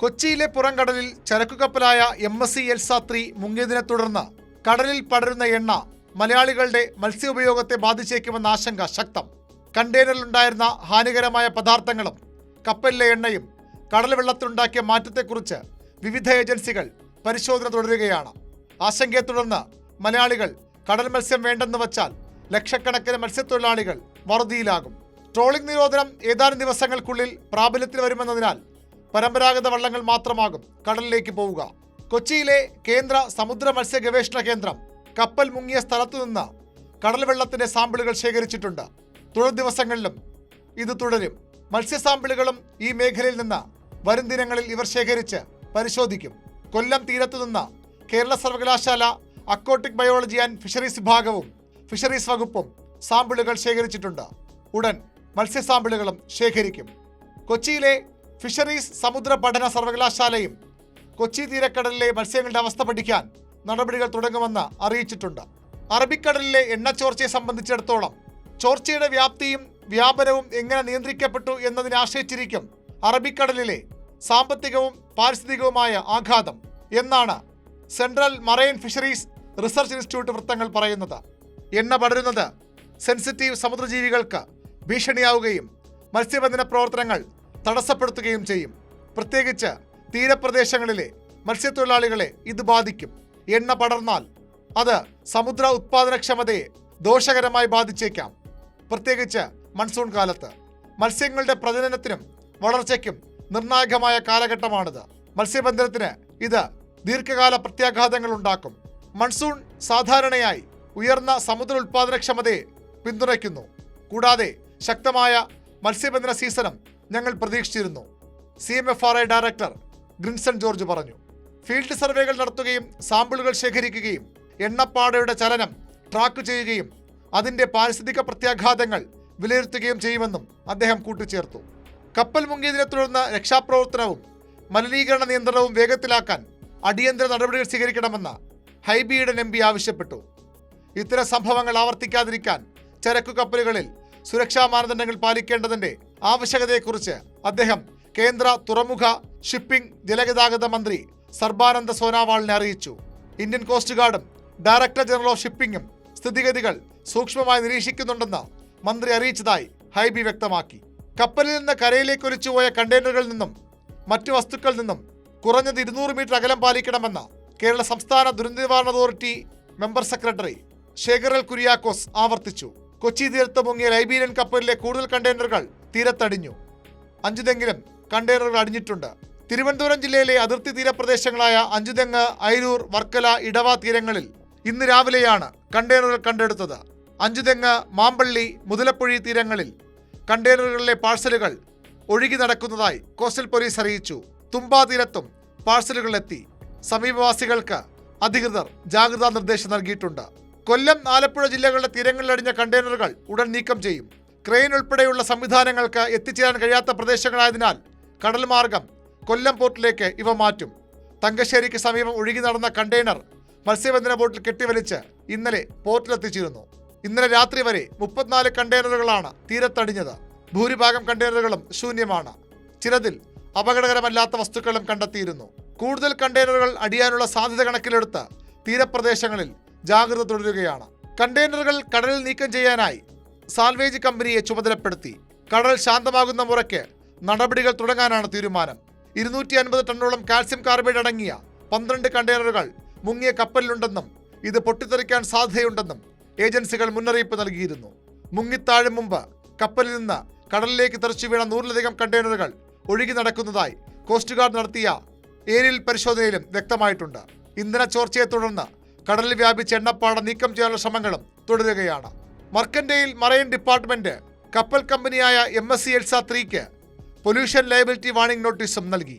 കൊച്ചിയിലെ പുറംകടലിൽ ചരക്കുകപ്പലായ എം എസ് സി എൽസാത്രി ത്രീ മുങ്ങിയതിനെ തുടർന്ന് കടലിൽ പടരുന്ന എണ്ണ മലയാളികളുടെ മത്സ്യ ഉപയോഗത്തെ ബാധിച്ചേക്കുമെന്ന ആശങ്ക ശക്തം. കണ്ടെയ്നറിലുണ്ടായിരുന്ന ഹാനികരമായ പദാർത്ഥങ്ങളും കപ്പലിലെ എണ്ണയും കടൽ വെള്ളത്തിലുണ്ടാക്കിയ മാറ്റത്തെക്കുറിച്ച് വിവിധ ഏജൻസികൾ പരിശോധന തുടരുകയാണ്. ആശങ്കയെ തുടർന്ന് മലയാളികൾ കടൽ മത്സ്യം വേണ്ടെന്ന് വച്ചാൽ ലക്ഷക്കണക്കിന് മത്സ്യത്തൊഴിലാളികൾ വറുതിയിലാകും. ട്രോളിംഗ് നിരോധനം ഏതാനും ദിവസങ്ങൾക്കുള്ളിൽ പ്രാബല്യത്തിൽ വരുമെന്നതിനാൽ പരമ്പരാഗത വള്ളങ്ങൾ മാത്രമാകും. കടലിലേക്ക് പോവുക. കൊച്ചിയിലെ കേന്ദ്ര സമുദ്ര മത്സ്യ ഗവേഷണ കേന്ദ്രം കപ്പൽ മുങ്ങിയ സ്ഥലത്തു നിന്ന് കടൽ വെള്ളത്തിന്റെ സാമ്പിളുകൾ ശേഖരിച്ചിട്ടുണ്ട്. തുടർ ദിവസങ്ങളിലും ഇത് തുടരും. മത്സ്യ സാമ്പിളുകളും ഈ മേഖലയിൽ നിന്ന് വരും ദിനങ്ങളിൽ ഇവർ ശേഖരിച്ച് പരിശോധിക്കും. കൊല്ലം തീരത്തു നിന്ന് കേരള സർവകലാശാല അക്വാട്ടിക് ബയോളജി ആൻഡ് ഫിഷറീസ് വിഭാഗവും ഫിഷറീസ് വകുപ്പും സാമ്പിളുകൾ ശേഖരിച്ചിട്ടുണ്ട്. ഉടൻ മത്സ്യ സാമ്പിളുകളും ശേഖരിക്കും. കൊച്ചിയിലെ ഫിഷറീസ് സമുദ്ര പഠന സർവകലാശാലയും കൊച്ചി തീരക്കടലിലെ മത്സ്യങ്ങളുടെ അവസ്ഥ പഠിക്കാൻ നടപടികൾ തുടങ്ങുമെന്ന് അറിയിച്ചിട്ടുണ്ട്. അറബിക്കടലിലെ എണ്ണച്ചോർച്ചയെ സംബന്ധിച്ചിടത്തോളം ചോർച്ചയുടെ വ്യാപ്തിയും വ്യാപനവും എങ്ങനെ നിയന്ത്രിക്കപ്പെട്ടു എന്നതിനെ ആശ്രയിച്ചിരിക്കും അറബിക്കടലിലെ സാമ്പത്തികവും പാരിസ്ഥിതികവുമായ ആഘാതം എന്നാണ് central marine fisheries research institute വൃത്തങ്ങൾ പറയുന്നത്. എണ്ണ പടരുന്നത് സെൻസിറ്റീവ് സമുദ്രജീവികൾക്ക് ഭീഷണിയാവുകയും മത്സ്യബന്ധന പ്രവർത്തനങ്ങൾ തടസ്സപ്പെടുത്തുകയും ചെയ്യും. പ്രത്യേകിച്ച് തീരപ്രദേശങ്ങളിലെ മത്സ്യത്തൊഴിലാളികളെ ഇത് ബാധിക്കും. എണ്ണ പടർന്നാൽ അത് സമുദ്ര ഉത്പാദനക്ഷമതയെ ദോഷകരമായി ബാധിച്ചേക്കാം. പ്രത്യേകിച്ച് മൺസൂൺ കാലത്ത്. മത്സ്യങ്ങളുടെ പ്രജനനത്തിനും വളർച്ചയ്ക്കും നിർണായകമായ കാലഘട്ടമാണിത്. മത്സ്യബന്ധനത്തിന് ഇത് ദീർഘകാല പ്രത്യാഘാതങ്ങൾ ഉണ്ടാക്കും. മൺസൂൺ സാധാരണയായി ഉയർന്ന സമുദ്ര ഉൽപാദനക്ഷമതയെ പിന്തുണയ്ക്കുന്നു. കൂടാതെ ശക്തമായ മത്സ്യബന്ധന സീസണും ഞങ്ങൾ പ്രതീക്ഷിച്ചിരുന്നു. C M F R I director Grinson George പറഞ്ഞു. ഫീൽഡ് സർവേകൾ നടത്തുകയും സാമ്പിളുകൾ ശേഖരിക്കുകയും എണ്ണപ്പാടയുടെ ചലനം ട്രാക്ക് ചെയ്യുകയും അതിന്റെ പാരിസ്ഥിതിക പ്രത്യാഘാതങ്ങൾ വിലയിരുത്തുകയും ചെയ്യുമെന്നും അദ്ദേഹം കൂട്ടിച്ചേർത്തു. കപ്പൽ മുങ്ങിയതിനെ തുടർന്ന് രക്ഷാപ്രവർത്തനവും മലിനീകരണ നിയന്ത്രണവും വേഗത്തിലാക്കാൻ അടിയന്തര നടപടികൾ സ്വീകരിക്കണമെന്ന് ഹൈബിയുടെ എം പി ആവശ്യപ്പെട്ടു. ഇത്തരം സംഭവങ്ങൾ ആവർത്തിക്കാതിരിക്കാൻ ചരക്കു കപ്പലുകളിൽ സുരക്ഷാ മാനദണ്ഡങ്ങൾ പാലിക്കേണ്ടതിന്റെ ആവശ്യകതയെക്കുറിച്ച് അദ്ദേഹം കേന്ദ്ര തുറമുഖ ഷിപ്പിംഗ് ജലഗതാഗത മന്ത്രി സർബാനന്ദ സോനാവാളിനെ അറിയിച്ചു. ഇന്ത്യൻ കോസ്റ്റ് ഗാർഡും ഡയറക്ടർ ജനറൽ ഓഫ് ഷിപ്പിംഗും സ്ഥിതിഗതികൾ സൂക്ഷ്മമായി നിരീക്ഷിക്കുന്നുണ്ടെന്ന് മന്ത്രി അറിയിച്ചതായി ഹൈബി വ്യക്തമാക്കി. കപ്പലിൽ നിന്ന് കരയിലേക്ക് ഒലിച്ചുപോയ കണ്ടെയ്നറുകളിൽ നിന്നും മറ്റു വസ്തുക്കളിൽ നിന്നും കുറഞ്ഞത് ഇരുന്നൂറ് മീറ്റർ അകലം പാലിക്കണമെന്ന് കേരള സംസ്ഥാന ദുരന്ത നിവാരണ authority member secretary Sekhar Kuriakose ആവർത്തിച്ചു. കൊച്ചി തീരത്ത് മുങ്ങിയ ലൈബീരിയൻ കപ്പലിലെ കൂടുതൽ കണ്ടെയ്നറുകൾ തീരത്തടിഞ്ഞു. അഞ്ചുതെങ്കിലും കണ്ടെയ്നറുകൾ അടിഞ്ഞിട്ടുണ്ട്. തിരുവനന്തപുരം ജില്ലയിലെ അതിർത്തി തീരപ്രദേശങ്ങളായ അഞ്ചുതെങ്ങ് അയിരൂർ വർക്കല ഇടവ തീരങ്ങളിൽ ഇന്ന് രാവിലെയാണ് കണ്ടെയ്നറുകൾ കണ്ടെടുത്തത്. അഞ്ചുതെങ്ങ് മാമ്പള്ളി മുതലപ്പുഴി തീരങ്ങളിൽ കണ്ടെയ്നറുകളിലെ പാഴ്സലുകൾ ഒഴുകി നടക്കുന്നതായി കോസ്റ്റൽ പോലീസ് അറിയിച്ചു. തുമ്പ തീരത്തും പാഴ്സലുകൾ എത്തി സമീപവാസികൾക്ക് അധികൃതർ ജാഗ്രതാ നിർദ്ദേശം നൽകിയിട്ടുണ്ട്. കൊല്ലം ആലപ്പുഴ ജില്ലകളുടെ തീരങ്ങളിലടിഞ്ഞ കണ്ടെയ്നറുകൾ ഉടൻ നീക്കം ചെയ്യും. ക്രെയിൻ ഉൾപ്പെടെയുള്ള സംവിധാനങ്ങൾക്ക് എത്തിച്ചേരാൻ കഴിയാത്ത പ്രദേശങ്ങളായതിനാൽ കടൽ മാർഗം കൊല്ലം പോർട്ടിലേക്ക് ഇവ മാറ്റും. തങ്കശ്ശേരിക്ക് സമീപം ഒഴുകി നടന്ന കണ്ടെയ്നർ മത്സ്യബന്ധന ബോട്ടിൽ കെട്ടിവലിച്ച് ഇന്നലെ പോർട്ടിലെത്തിച്ചിരുന്നു. ഇന്നലെ രാത്രി വരെ മുപ്പത്തിനാല് കണ്ടെയ്നറുകളാണ് തീരത്തടിഞ്ഞത്. ഭൂരിഭാഗം കണ്ടെയ്നറുകളും ശൂന്യമാണ്. ചിലതിൽ അപകടകരമല്ലാത്ത വസ്തുക്കളും കണ്ടെത്തിയിരുന്നു. കൂടുതൽ കണ്ടെയ്നറുകൾ അടിയാനുള്ള സാധ്യത കണക്കിലെടുത്ത് തീരപ്രദേശങ്ങളിൽ ജാഗ്രത തുടരുകയാണ്. കണ്ടെയ്നറുകൾ കടലിൽ നീക്കം ചെയ്യാനായി സാൽവേജ് കമ്പനിയെ ചുമതലപ്പെടുത്തി. കടൽ ശാന്തമാകുന്ന മുറയ്ക്ക് നടപടികൾ തുടങ്ങാനാണ് തീരുമാനം. ഇരുന്നൂറ്റി അൻപത് ടണ്ണോളം കാൽസ്യം കാർബൈഡ് അടങ്ങിയ പന്ത്രണ്ട് കണ്ടെയ്നറുകൾ മുങ്ങിയ കപ്പലിലുണ്ടെന്നും ഇത് പൊട്ടിത്തെറിക്കാൻ സാധ്യതയുണ്ടെന്നും ഏജൻസികൾ മുന്നറിയിപ്പ് നൽകിയിരുന്നു. മുങ്ങിത്താഴും മുമ്പ് കപ്പലിൽ നിന്ന് കടലിലേക്ക് തെറിച്ചു വീണ നൂറിലധികം കണ്ടെയ്നറുകൾ ഒഴുകി നടക്കുന്നതായി കോസ്റ്റ് ഗാർഡ് നടത്തിയ ഏരിയൽ പരിശോധനയിലും വ്യക്തമായിട്ടുണ്ട്. ഇന്ധന ചോർച്ചയെ തുടർന്ന് കടലിൽ വ്യാപിച്ച എണ്ണപ്പാട നീക്കം ചെയ്യാനുള്ള ശ്രമങ്ങളും തുടരുകയാണ്. മർക്കൻഡയിൽ മറൈൻ ഡിപ്പാർട്ട്മെന്റ് കപ്പൽ കമ്പനിയായ എം എസ് സി എൽസ ത്രീക്ക് പൊല്യൂഷൻ ലയബിലിറ്റി വാണിംഗ് നോട്ടീസും നൽകി.